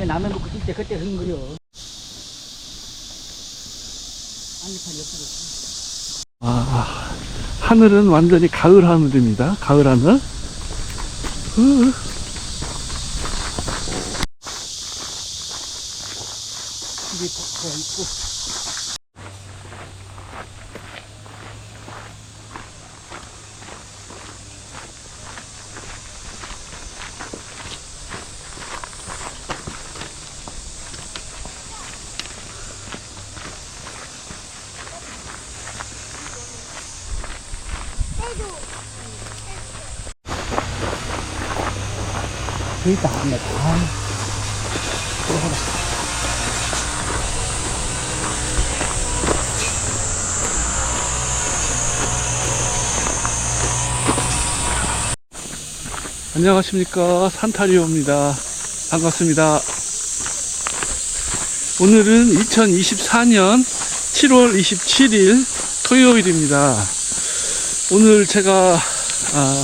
아침에 라면 먹고 뛸 때 그때 흥그려. 한입한 옆으로. 아, 하늘은 완전히 가을 하늘입니다. 가을 하늘. 으. 집이 더 있고. 있다, 안 돼. 아, 안녕하십니까. 산타리오입니다. 반갑습니다. 오늘은 2024년 7월 27일 토요일입니다. 오늘 제가, 아,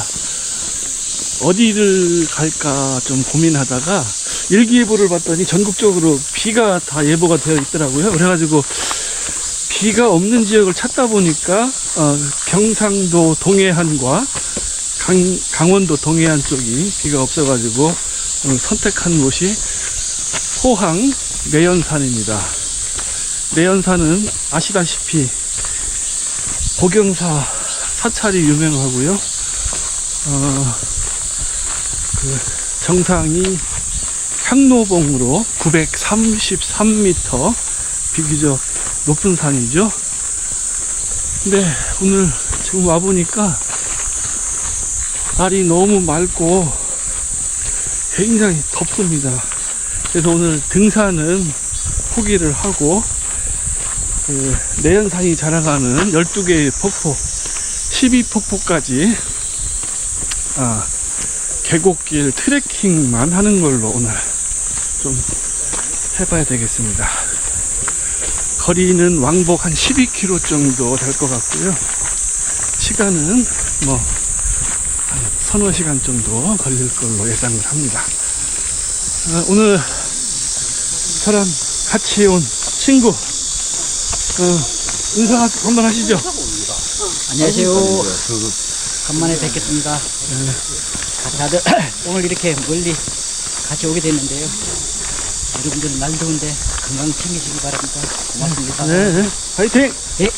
어디를 갈까 좀 고민하다가 일기예보를 봤더니 전국적으로 비가 다 예보가 되어 있더라고요. 그래가지고 비가 없는 지역을 찾다 보니까 어, 경상도 동해안과 강, 강원도 동해안 쪽이 비가 없어가지고 선택한 곳이 호항 내연산입니다. 내연산은 아시다시피 고경사 사찰이 유명하고요. 어, 그 정상이 향로봉으로 933m 비교적 높은 산이죠. 근데 오늘 지금 와보니까 날이 너무 맑고 굉장히 덥습니다. 그래서 오늘 등산은 포기를 하고 그 내연산이 자랑하는 12개의 폭포 12폭포까지 아, 계곡길 트레킹만 하는 걸로 오늘 좀 해봐야 되겠습니다. 거리는 왕복 한 12km 정도 될 것 같고요. 시간은 뭐 서너 시간 정도 걸릴 걸로 예상을 합니다. 아, 오늘 저랑 같이 온 친구 어, 인사 한번 하시죠. 안녕하세요. 간만에 뵙겠습니다. 다들 오늘 이렇게 멀리 같이 오게 됐는데요. 여러분들 날 더운데 건강 챙기시기 바랍니다. 고맙습니다. 네, 네. 화이팅! 예.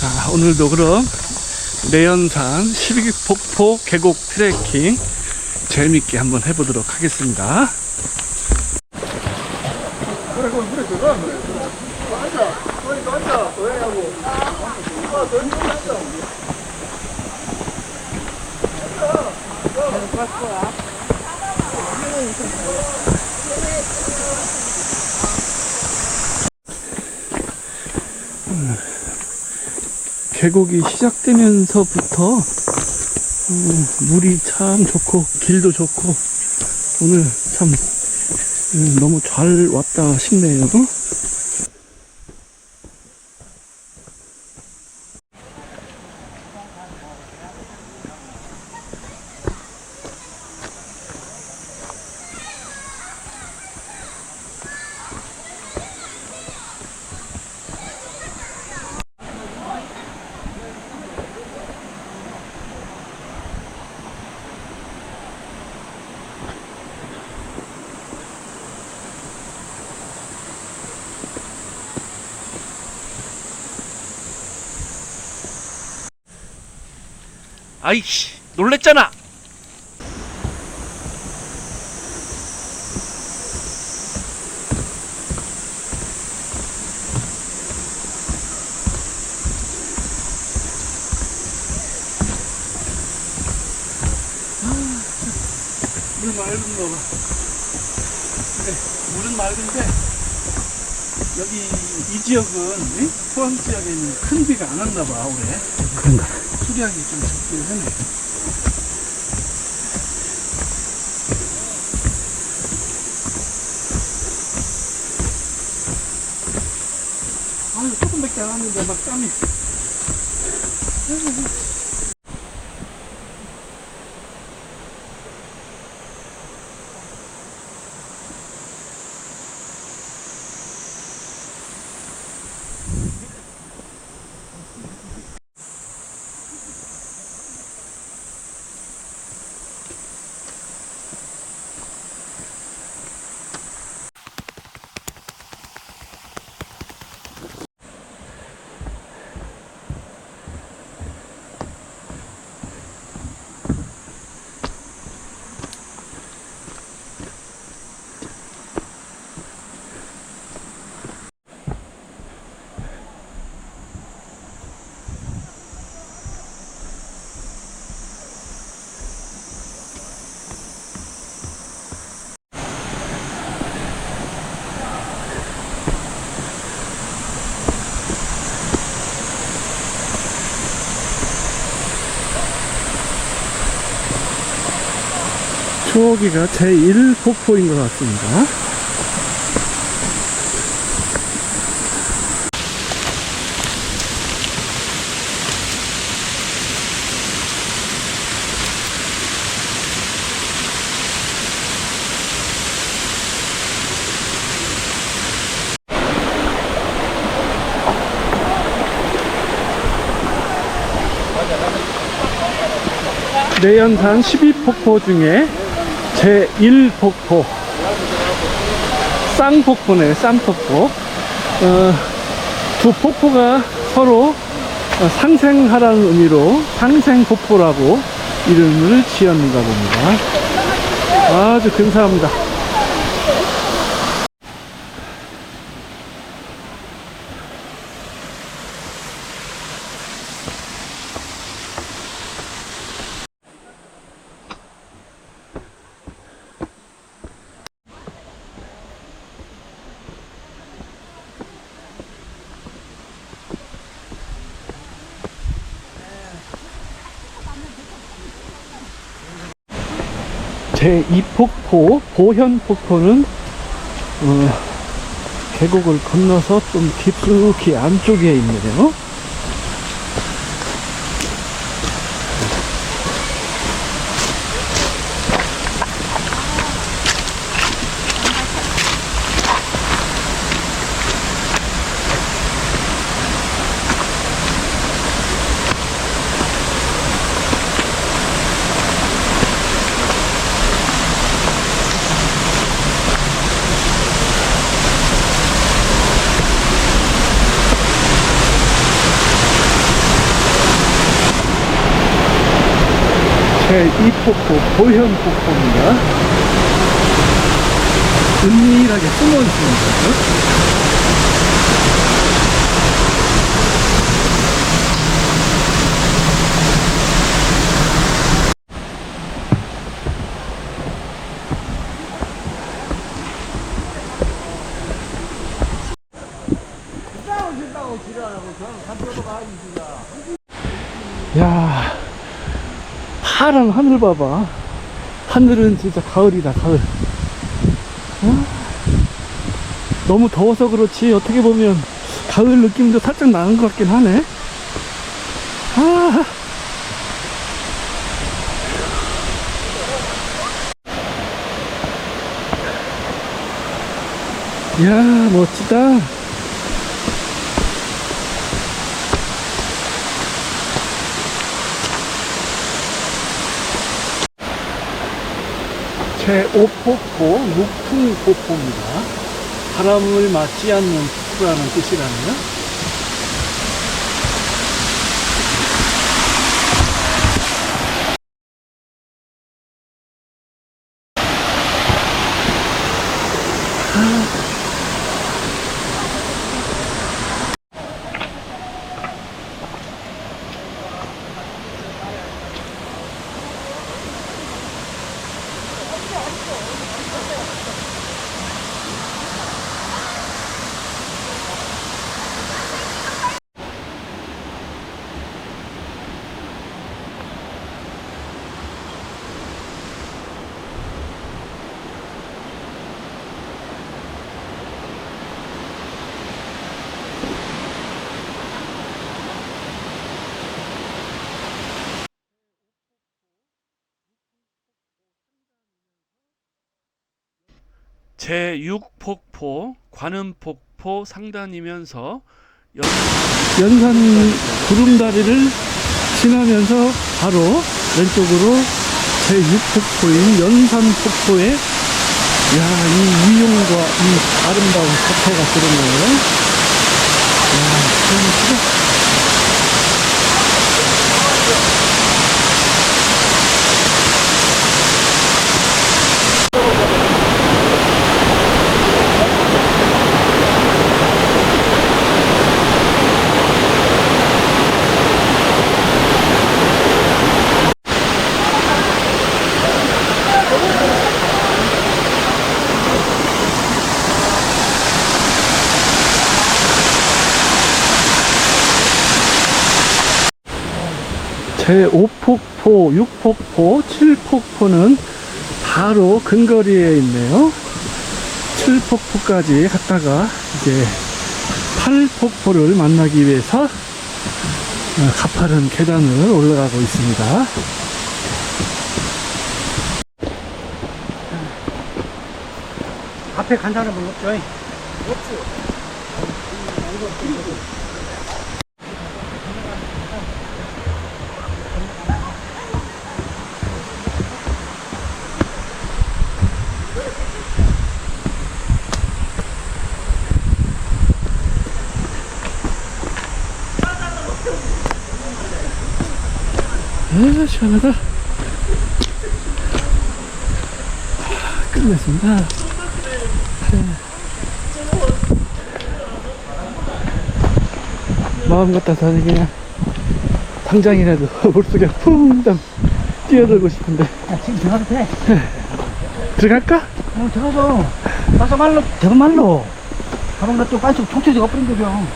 자, 오늘도 그럼 내연산 12폭포 계곡 트레킹 재밌게 한번 해보도록 하겠습니다. 계곡이 시작되면서부터 음, 물이 참 좋고 길도 좋고 오늘 참 음, 너무 잘 왔다 싶네요. 아이씨 놀랬잖아. 물 맑은 거 봐. 근데 물은 맑은데 여기 이 지역은 이? 포항 지역에는 큰 비가 안 왔나 봐 올해. 그런가. 수량이 좀 적긴 하네. 아유, 조금밖에 안 왔는데 막 땀이. 저기가 제1폭포인 것 같습니다. 내연산 12폭포 중에 제1폭포. 쌍폭포네 쌍폭포. 어, 두 폭포가 서로 어, 상생하라는 의미로 상생폭포라고 이름을 지었는가 봅니다. 아주 근사합니다 제2폭포 보현폭포는 어, 계곡을 건너서 좀 깊숙이 안쪽에 있네요. 제2폭포 보현 폭포입니다. 은밀하게 숨어 있습니다. 야, 파란 하늘 봐봐. 하늘은 진짜 가을이다, 가을. 어? 너무 더워서 그렇지, 어떻게 보면 가을 느낌도 살짝 나는 것 같긴 하네. 아. 야, 멋지다. 제5폭포 묵풍폭포입니다. 바람을 맞지 않는 폭포라는 뜻이라네요. 제6폭포 관음폭포 상단이면서 연- 연산 구름다리를 지나면서 바로 왼쪽으로 제6폭포인 연산폭포에 야, 이 위용과 이 아름다운 폭포가 들어오네요. 야, 제5폭포, 6폭포, 7폭포는 바로 근거리에 있네요. 7폭포까지 갔다가 이제 8폭포를 만나기 위해서 어, 가파른 계단을 올라가고 있습니다. 앞에 간다는 분 없죠? 아, 시 하다. 끝냈습니다. 마음 같아서 그냥 당장이라도 물속에 쿵당 뛰어들고 싶은데 야, 지금 들어가도 돼. 들어갈까? 어, 들어가서. 가서 말로, 대본 말로. 가방 갖다 빨리 총체적 엎어린 거죠.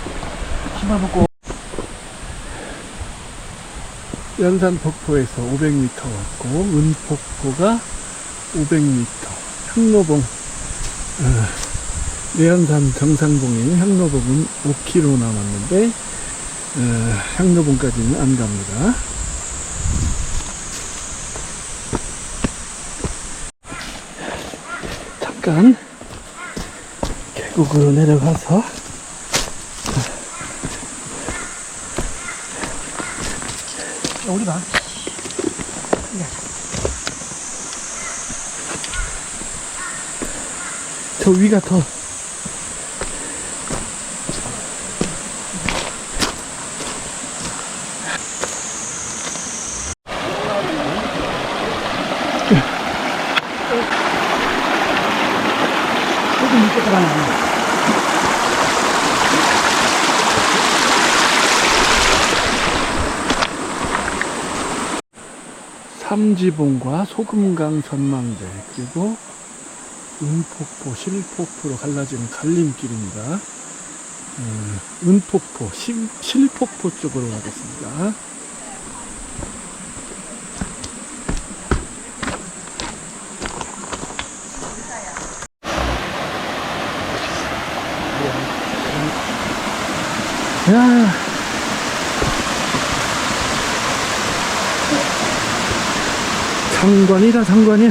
신발 벗고. 연산 폭포에서 500m 왔고 은폭포가 500m 향로봉 어, 내연산 정상봉인 향로봉은 5km 남았는데 어, 향로봉까지는 안 갑니다. 잠깐 계곡으로 내려가서 가. 저 위가 더 여기 밑에 들어가네. 삼지봉과 소금강 전망대 그리고 은폭포, 실폭포로 갈라지는 갈림길입니다. 음, 은폭포, 실, 실폭포 쪽으로 가겠습니다. 야, 장관이다 장관이야.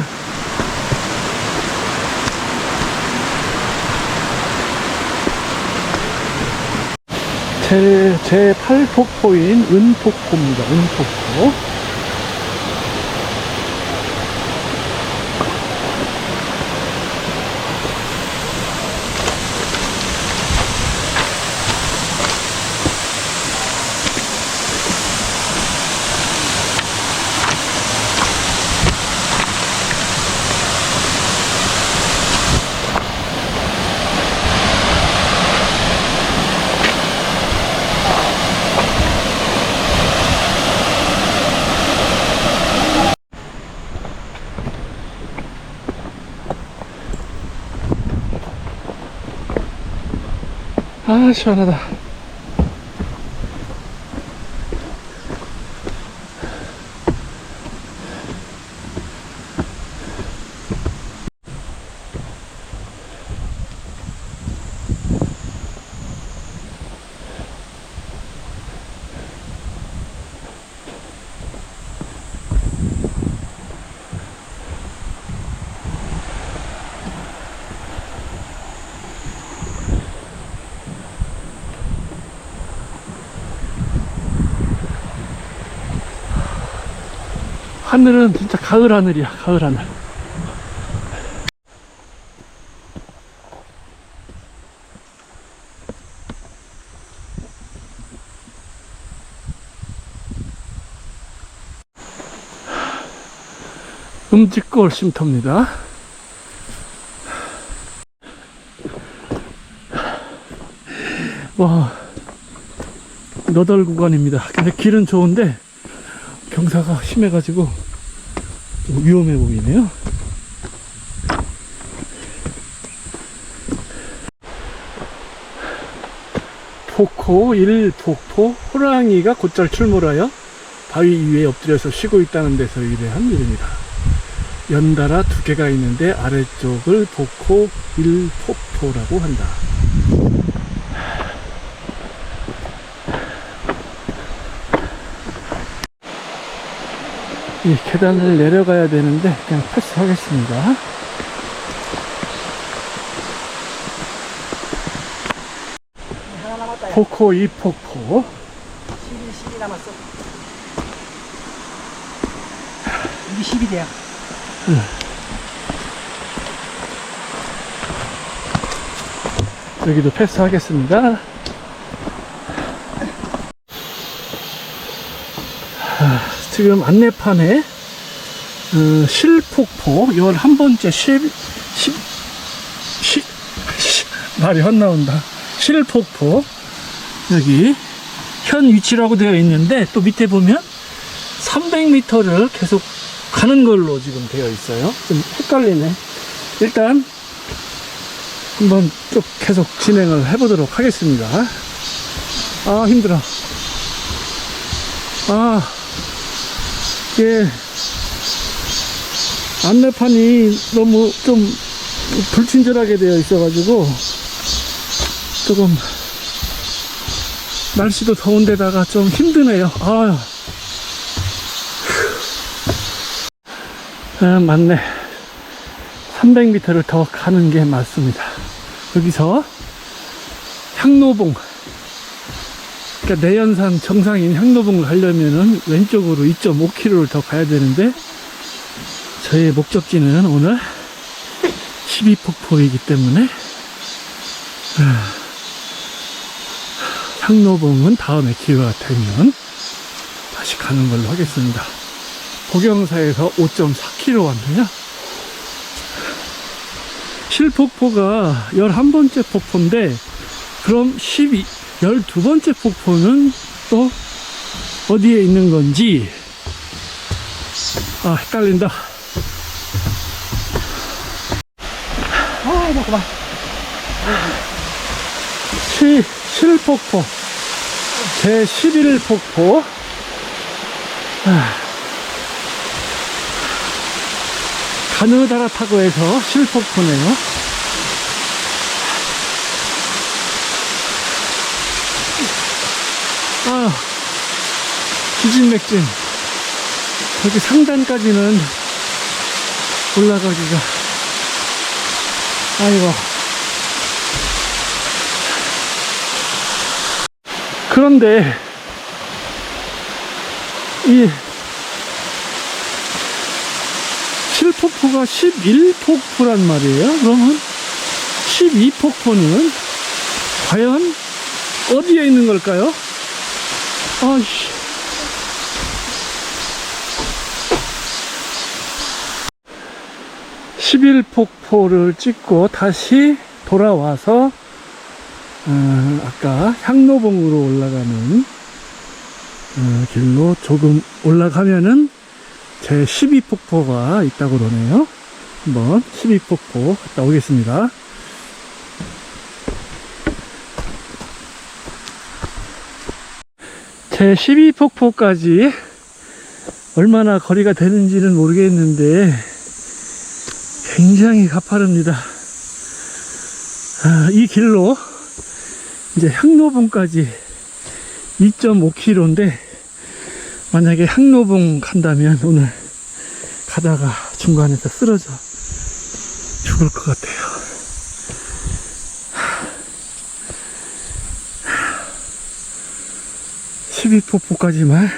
제, 제 8폭포인 은폭포입니다 은폭포 아 시원 하늘은 진짜 가을 하늘이야 가을 하늘. 음직골 쉼터입니다. 와 너덜 구간입니다. 근데 길은 좋은데 경사가 심해가지고 좀 위험해 보이네요. 포코 1폭포 호랑이가 곧잘 출몰하여 바위 위에 엎드려서 쉬고 있다는 데서 유래한 이름이다. 연달아 두 개가 있는데 아래쪽을 복호 1폭포라고 한다. 이 계단을 내려가야 되는데 그냥 패스하겠습니다. 남았다. 야. 폭포 2폭포 12, 12 남았어. 이게 12대야. 여기도 패스하겠습니다. 지금 안내판에 어, 실폭포 11번째 실, 실, 실, 실 말이 헛나온다. 실폭포 여기 현 위치라고 되어 있는데 또 밑에 보면 300m를 계속 가는 걸로 지금 되어 있어요. 좀 헷갈리네. 일단 한번 쭉 계속 진행을 해보도록 하겠습니다. 아, 힘들어. 아, 예. 안내판이 너무 좀 불친절하게 되어 있어가지고 조금 날씨도 더운데다가 좀 힘드네요. 아, 아 맞네. 300m를 더 가는 게 맞습니다. 여기서 향로봉, 그러니까 내연산 정상인 향로봉을 가려면은 왼쪽으로 2.5km를 더 가야 되는데 저의 목적지는 오늘 12폭포이기 때문에 아, 향로봉은 다음에 기회가 되면 다시 가는 걸로 하겠습니다. 복영사에서 5.4km 왔네요. 실폭포가 11번째 폭포인데 그럼 12, 12번째 폭포는 또 어디에 있는 건지. 아 헷갈린다. 아, 그만. 시, 실폭포. 제 11폭포. 아. 가느다라 타고 해서 실폭포네요 아 기진맥진 저기 상단까지는 올라가기가 아이고 그런데 이 실폭포가 11폭포란 말이에요. 그러면 12폭포는 과연 어디에 있는 걸까요? 아이 (11폭포를) 찍고 다시 돌아와서 어, 아까 향로봉으로 올라가는 어, 길로 조금 올라가면은 제 12폭포가 있다고 그러네요. 한번 12폭포 갔다 오겠습니다. 제 12폭포까지 얼마나 거리가 되는지는 모르겠는데 굉장히 가파릅니다. 아, 이 길로 이제 향로봉까지 2.5km인데 만약에 향로봉 간다면 오늘 가다가 중간에서 쓰러져 죽을 것 같아요. 12폭포까지만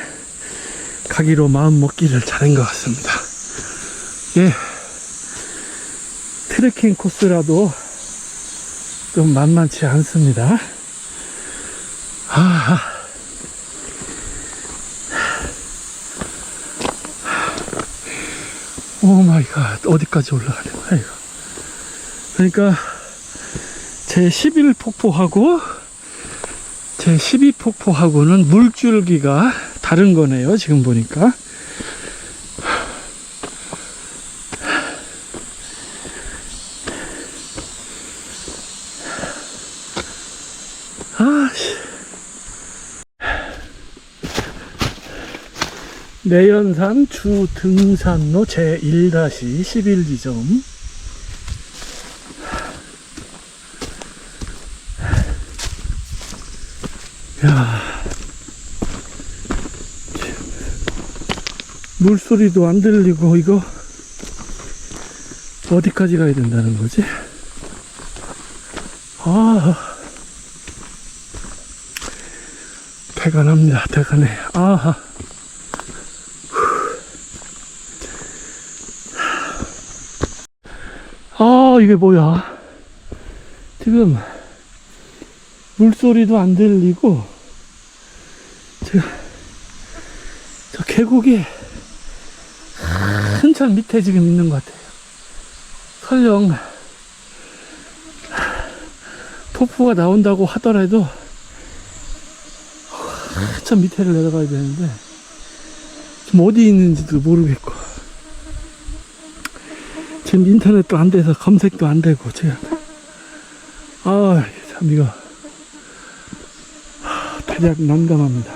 가기로 마음 먹기를 잘한 것 같습니다. 예. 트레킹 코스라도 좀 만만치 않습니다. 아, 오 마이 갓, 어디까지 올라가는 거야, 이거. 그러니까, 제 11폭포하고, 제 12폭포하고는 물줄기가 다른 거네요, 지금 보니까. 내연산 주 등산로 제1-11지점. 야. 물소리도 안 들리고 이거 어디까지 가야 된다는 거지? 아. 대간합니다 대간해 아 이게 뭐야? 지금 물소리도 안 들리고 저, 저 계곡이 한참 밑에 지금 있는 것 같아요. 설령 폭포가 나온다고 하더라도 한참 밑에를 내려가야 되는데 지금 어디 있는지도 모르겠고 지금 인터넷도 안 돼서 검색도 안 되고 제가. 아참 이거. 하, 대략 난감합니다.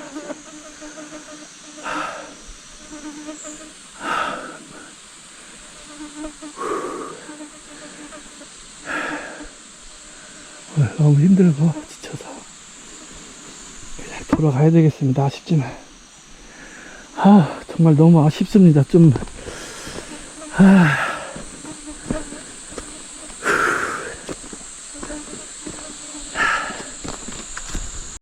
너무 힘들고 지쳐서 그냥 돌아가야 되겠습니다. 아쉽지만. 아 정말 너무 아쉽습니다. 좀. 아,